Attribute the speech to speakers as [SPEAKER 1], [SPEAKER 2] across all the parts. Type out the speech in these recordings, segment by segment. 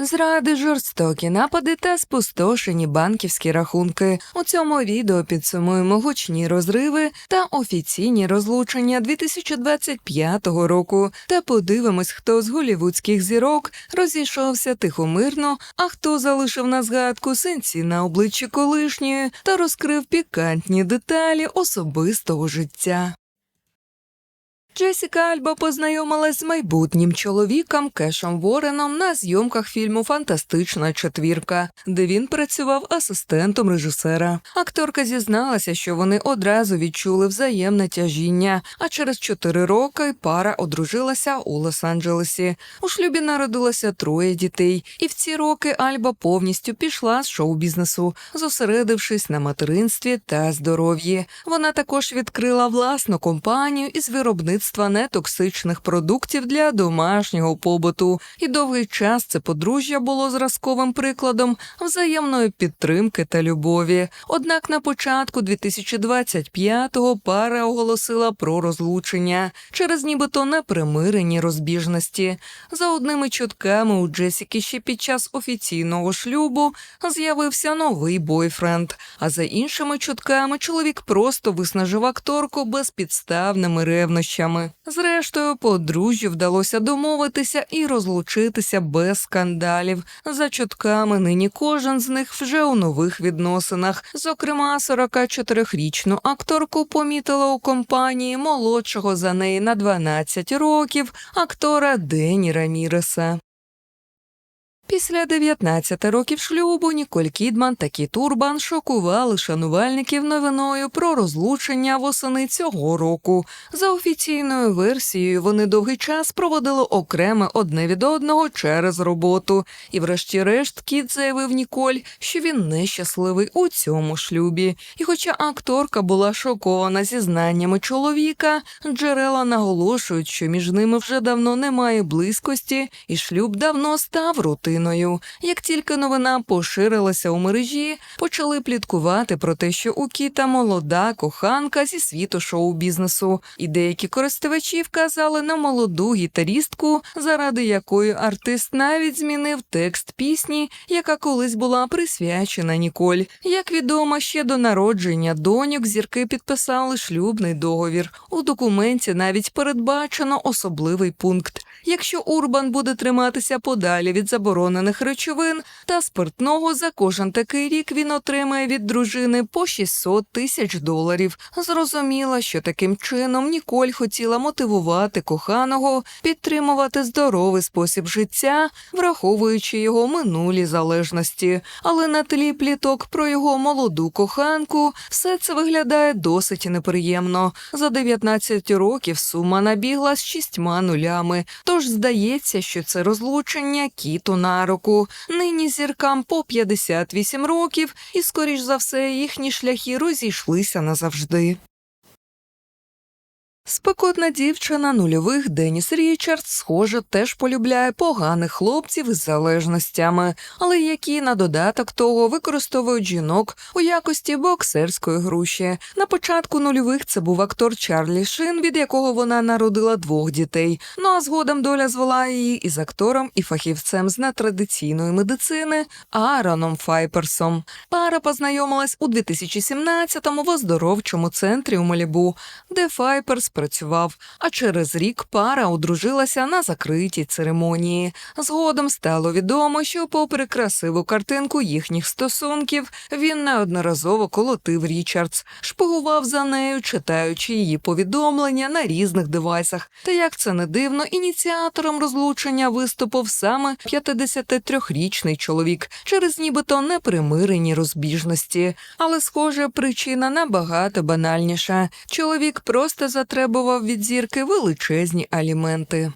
[SPEAKER 1] Зради, жорстокі напади та спустошені банківські рахунки. У цьому відео підсумуємо гучні розриви та офіційні розлучення 2025 року та подивимось, хто з голівудських зірок розійшовся тихомирно, а хто залишив на згадку синці на обличчі колишньої та розкрив пікантні деталі особистого життя. Джесіка Альба познайомилась з майбутнім чоловіком Кешем Вореном на зйомках фільму Фантастична четвірка, де він працював асистентом режисера. Акторка зізналася, що вони одразу відчули взаємне тяжіння, а через чотири роки пара одружилася у Лос-Анджелесі. У шлюбі народилося троє дітей, і в ці роки Альба повністю пішла з шоу-бізнесу, зосередившись на материнстві та здоров'ї. Вона також відкрила власну компанію із виробництва нетоксичних продуктів для домашнього побуту, і довгий час це подружжя було зразковим прикладом взаємної підтримки та любові. Однак на початку 2025-го пара оголосила про розлучення через нібито непримирені розбіжності. За одними чутками у Джесіки ще під час офіційного шлюбу з'явився новий бойфренд. А за іншими чутками чоловік просто виснажив акторку безпідставними ревнощами. Зрештою, подружжю вдалося домовитися і розлучитися без скандалів. За чутками нині кожен з них вже у нових відносинах. Зокрема, 44-річну акторку помітила у компанії молодшого за неї на 12 років актора Дені Раміреса. Після 19 років шлюбу Ніколь Кідман та Кіт Урбан шокували шанувальників новиною про розлучення восени цього року. За офіційною версією, вони довгий час проводили окреме одне від одного через роботу. І, врешті-решт, Кіт заявив Ніколь, що він нещасливий у цьому шлюбі. І хоча акторка була шокована зізнаннями чоловіка, джерела наголошують, що між ними вже давно немає близькості, і шлюб давно став рутиною. Як тільки новина поширилася у мережі, почали пліткувати про те, що у Кіта молода коханка зі світу шоу-бізнесу, і деякі користувачі вказали на молоду гітарістку, заради якої артист навіть змінив текст пісні, яка колись була присвячена Ніколь. Як відомо, ще до народження доньок зірки підписали шлюбний договір. У документі навіть передбачено особливий пункт. Якщо Урбан буде триматися подалі від заборонених речовин та спиртного, за кожен такий рік він отримає від дружини по 600 тисяч доларів. Зрозуміло, що таким чином Ніколь хотіла мотивувати коханого підтримувати здоровий спосіб життя, враховуючи його минулі залежності. Але на тлі пліток про його молоду коханку все це виглядає досить неприємно. За 19 років сума набігла з шістьма нулями. Тож здається, що це розлучення кіту на руку. Нині зіркам по 58 років, і, скоріш за все, їхні шляхи розійшлися назавжди. Спекотна дівчина нульових Деніс Річардс, схоже, теж полюбляє поганих хлопців із залежностями, але які на додаток того використовують жінок у якості боксерської груші. На початку нульових це був актор Чарлі Шин, від якого вона народила двох дітей. Ну а згодом доля звела її із актором і фахівцем з нетрадиційної медицини Аароном Файперсом. Пара познайомилась у 2017-му в оздоровчому центрі у Малібу, де Файперс працював, а через рік пара одружилася на закритій церемонії. Згодом стало відомо, що, попри красиву картинку їхніх стосунків, він неодноразово колотив Річардс, шпигував за нею, читаючи її повідомлення на різних девайсах. Та як це не дивно, ініціатором розлучення виступив саме 53-річний чоловік через нібито непримирені розбіжності. Але, схоже, причина набагато банальніша. Чоловік просто затребував від зірки величезні аліменти.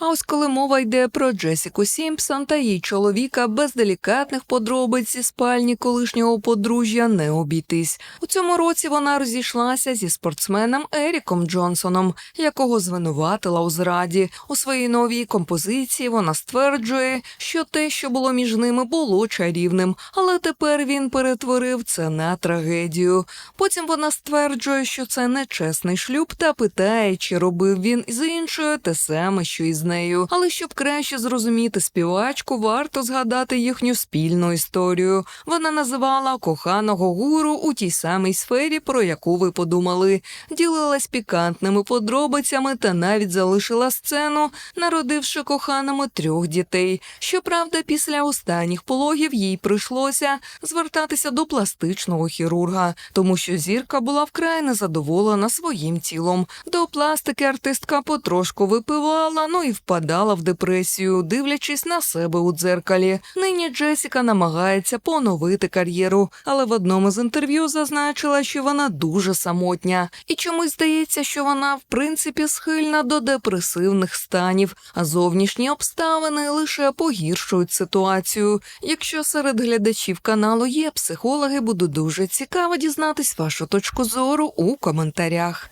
[SPEAKER 1] А ось коли мова йде про Джесіку Сімпсон та її чоловіка, без делікатних подробиць зі спальні колишнього подружжя не обійтись. У цьому році вона розійшлася зі спортсменом Еріком Джонсоном, якого звинуватила у зраді. У своїй новій композиції вона стверджує, що те, що було між ними, було чарівним, але тепер він перетворив це на трагедію. Потім вона стверджує, що це нечесний шлюб, та питає, чи робив він з іншою те саме, що і з нею. Але щоб краще зрозуміти співачку, варто згадати їхню спільну історію. Вона називала коханого гуру у тій самій сфері, про яку ви подумали, ділилась пікантними подробицями та навіть залишила сцену, народивши коханому трьох дітей. Щоправда, після останніх пологів їй прийшлося звертатися до пластичного хірурга, тому що зірка була вкрай незадоволена своїм тілом. До пластики артистка потрошку випивала, ну і впадала в депресію, дивлячись на себе у дзеркалі. Нині Джесіка намагається поновити кар'єру, але в одному з інтерв'ю зазначила, що вона дуже самотня, і чомусь здається, що вона в принципі схильна до депресивних станів, а зовнішні обставини лише погіршують ситуацію. Якщо серед глядачів каналу є психологи, буде дуже цікаво дізнатись вашу точку зору у коментарях.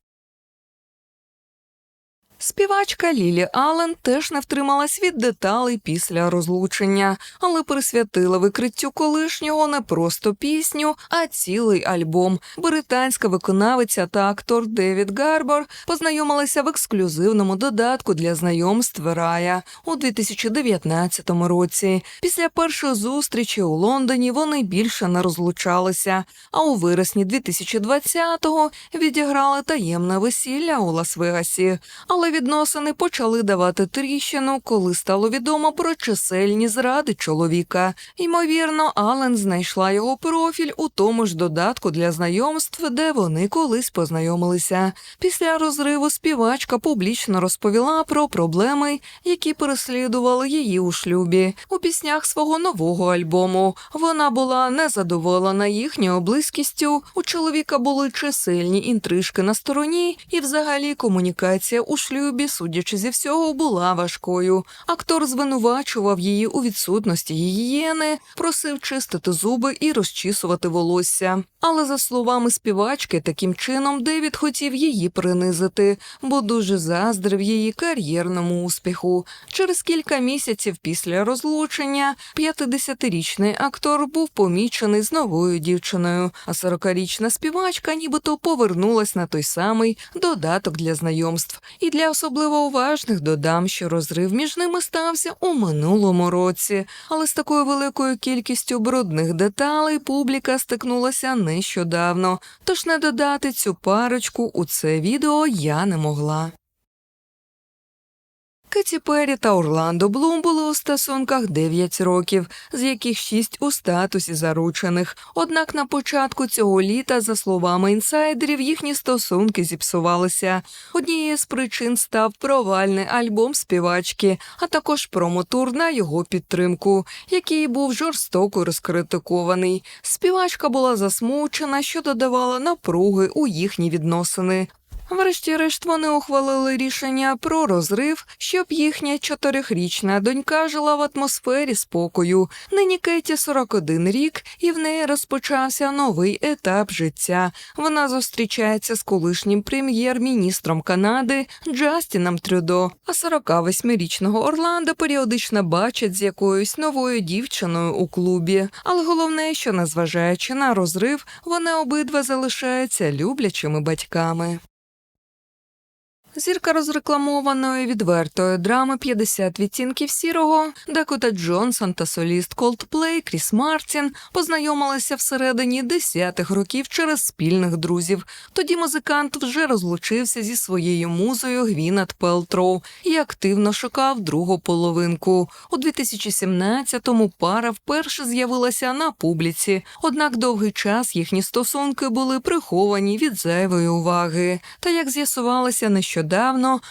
[SPEAKER 1] Співачка Лілі Аллен теж не втрималась від деталей після розлучення, але присвятила викриттю колишнього не просто пісню, а цілий альбом. Британська виконавиця та актор Девід Гарбор познайомилися в ексклюзивному додатку для знайомств Рая у 2019 році. Після першої зустрічі у Лондоні вони більше не розлучалися. А у вересні 2020-го відіграли таємне весілля у Лас-Вегасі. Але відносини почали давати тріщину, коли стало відомо про чисельні зради чоловіка. Ймовірно, Ален знайшла його профіль у тому ж додатку для знайомств, де вони колись познайомилися. Після розриву співачка публічно розповіла про проблеми, які переслідували її у шлюбі. У піснях свого нового альбому вона була незадоволена їхньою близькістю. У чоловіка були чисельні інтрижки на стороні, і взагалі комунікація у шлюбі, судячи зі всього, була важкою. Актор звинувачував її у відсутності гігієни, просив чистити зуби і розчісувати волосся. Але за словами співачки, таким чином Девід хотів її принизити, бо дуже заздрив її кар'єрному успіху. Через кілька місяців після розлучення 50-річний актор був помічений з новою дівчиною, а 40-річна співачка нібито повернулась на той самий додаток для знайомств. І для особливо уважних додам, що розрив між ними стався у минулому році. Але з такою великою кількістю брудних деталей публіка стикнулася нещодавно. Тож не додати цю парочку у це відео я не могла. Кеті Перрі та Орландо Блум були у стосунках 9 років, з яких 6 у статусі заручених. Однак на початку цього літа, за словами інсайдерів, їхні стосунки зіпсувалися. Однією з причин став провальний альбом співачки, а також промотур на його підтримку, який був жорстоко розкритикований. Співачка була засмучена, що додавала напруги у їхні відносини. Врешті-решт вони ухвалили рішення про розрив, щоб їхня чотирихрічна донька жила в атмосфері спокою. Нині Кеті 41 рік, і в неї розпочався новий етап життя. Вона зустрічається з колишнім прем'єр-міністром Канади Джастіном Трюдо, а 48-річного Орландо періодично бачать з якоюсь новою дівчиною у клубі. Але головне, що незважаючи на розрив, вони обидва залишаються люблячими батьками. Зірка розрекламованої відвертої драми «50 відтінків сірого, Дакота Джонсон та соліст Coldplay Кріс Мартін познайомилися всередині десятих років через спільних друзів. Тоді музикант вже розлучився зі своєю музою Гвінет Пелтроу і активно шукав другу половинку. У 2017-му пара вперше з'явилася на публіці, однак довгий час їхні стосунки були приховані від зайвої уваги. Та як з'ясувалося нещодавно,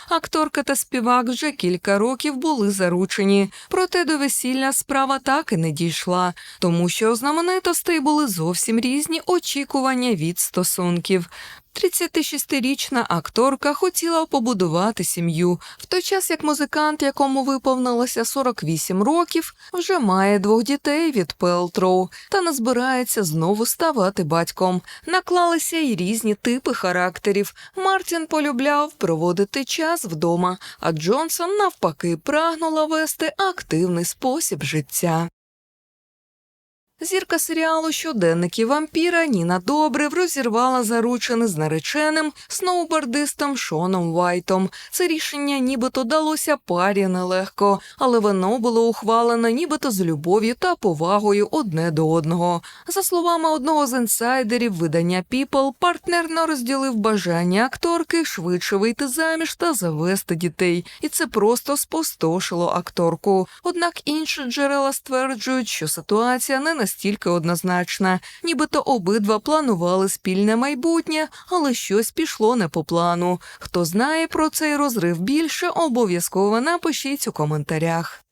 [SPEAKER 1] акторка та співак вже кілька років були заручені. Проте до весілля справа так і не дійшла, тому що у знаменитостей були зовсім різні очікування від стосунків. 36-річна акторка хотіла побудувати сім'ю, в той час як музикант, якому виповнилося 48 років, вже має двох дітей від Пелтроу та не збирається знову ставати батьком. Наклалися й різні типи характерів. Мартін полюбляв проводити час вдома, а Джонсон навпаки прагнула вести активний спосіб життя. Зірка серіалу Щоденники вампіра Ніна Добрив розірвала заручини з нареченим сноубордистом Шоном Вайтом. Це рішення нібито далося парі нелегко, але воно було ухвалене нібито з любов'ю та повагою одне до одного. За словами одного з інсайдерів видання People, партнерно розділив бажання акторки швидше вийти заміж та завести дітей, і це просто спустошило акторку. Однак інші джерела стверджують, що ситуація не настільки однозначна, нібито обидва планували спільне майбутнє, але щось пішло не по плану. Хто знає про цей розрив більше, обов'язково напишіть у коментарях.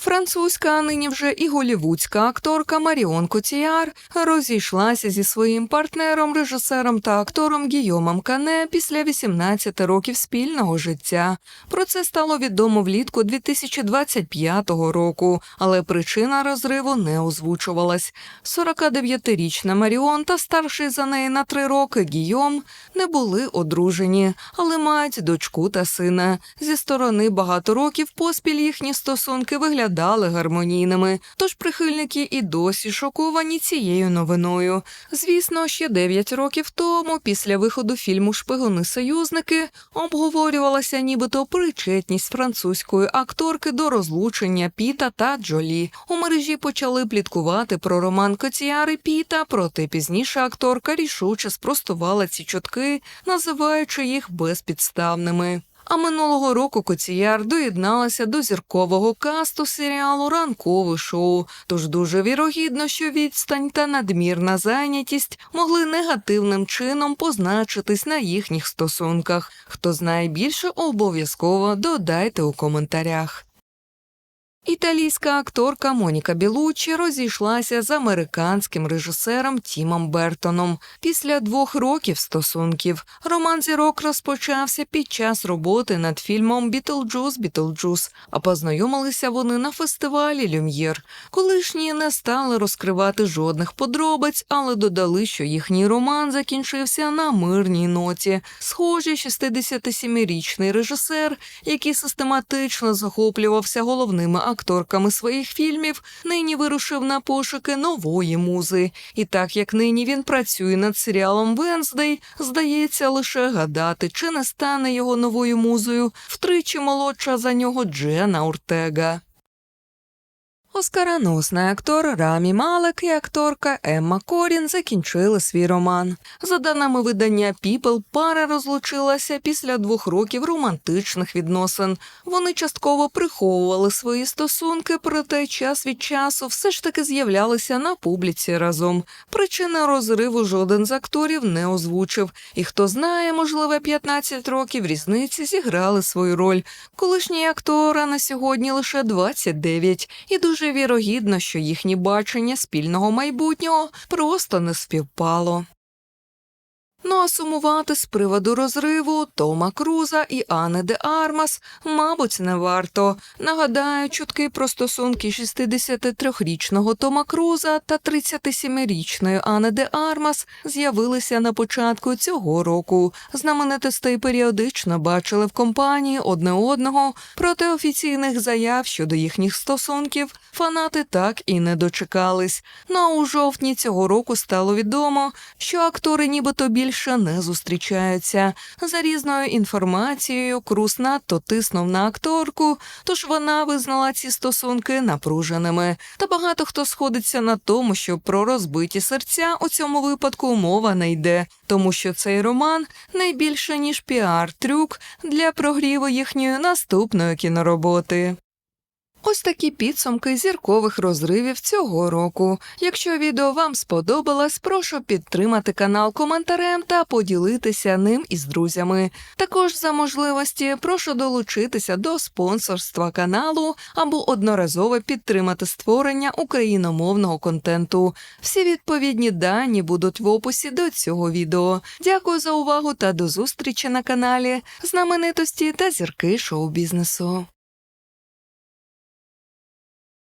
[SPEAKER 1] Французька, а нині вже і голівудська акторка Маріон Котіяр розійшлася зі своїм партнером, режисером та актором Гійомом Кане після 18 років спільного життя. Про це стало відомо влітку 2025 року, але причина розриву не озвучувалась. 49-річна Маріон та старший за неї на три роки Гійом не були одружені, але мають дочку та сина. Зі сторони багато років поспіль їхні стосунки виглядали гармонійними, тож прихильники і досі шоковані цією новиною. Звісно, ще 9 років тому, після виходу фільму Шпигуни союзники обговорювалася нібито причетність французької акторки до розлучення Піта та Джолі. У мережі почали пліткувати про роман Котіари Піта, проте пізніше акторка рішуче спростувала ці чутки, називаючи їх безпідставними. А минулого року Коціяр доєдналася до зіркового касту серіалу Ранкове шоу. Тож дуже вірогідно, що відстань та надмірна зайнятість могли негативним чином позначитись на їхніх стосунках. Хто знає більше, обов'язково додайте у коментарях. Італійська акторка Моніка Білуччі розійшлася з американським режисером Тімом Бертоном. Після двох років стосунків роман зірок розпочався під час роботи над фільмом Бітлджус Бітлджус, а познайомилися вони на фестивалі Люм'єр. Колишні не стали розкривати жодних подробиць, але додали, що їхній роман закінчився на мирній ноті. Схоже, 67-річний режисер, який систематично захоплювався головними акторками своїх фільмів, нині вирушив на пошуки нової музи. І так як нині він працює над серіалом Венздей, здається лише гадати, чи не стане його новою музою втричі молодша за нього Джена Ортега. Оскароносний актор Рамі Малек і акторка Емма Корін закінчили свій роман. За даними видання People, пара розлучилася після двох років романтичних відносин. Вони частково приховували свої стосунки, проте час від часу все ж таки з'являлися на публіці разом. Причини розриву жоден з акторів не озвучив. І хто знає, можливо, 15 років різниці зіграли свою роль. Колишній актора на сьогодні лише 29, і дуже вірогідно, що їхнє бачення спільного майбутнього просто не співпало. Ну а сумувати з приводу розриву Тома Круза і Анни де Армас, мабуть, не варто. Нагадаю, чутки про стосунки 63-річного Тома Круза та 37-річної Анни де Армас з'явилися на початку цього року. Знаменитостей періодично бачили в компанії одне одного, проте офіційних заяв щодо їхніх стосунків фанати так і не дочекались. Ну а у жовтні цього року стало відомо, що актори нібито більше не зустрічаються. За різною інформацією, Круз надто тиснув на акторку, тож вона визнала ці стосунки напруженими. Та багато хто сходиться на тому, що про розбиті серця у цьому випадку мова не йде, тому що цей роман найбільше ніж піар-трюк для прогріву їхньої наступної кінороботи. Ось такі підсумки зіркових розривів цього року. Якщо відео вам сподобалось, прошу підтримати канал коментарем та поділитися ним із друзями. Також за можливості прошу долучитися до спонсорства каналу або одноразово підтримати створення україномовного контенту. Всі відповідні дані будуть в описі до цього відео. Дякую за увагу та до зустрічі на каналі знаменитості та зірки шоу-бізнесу.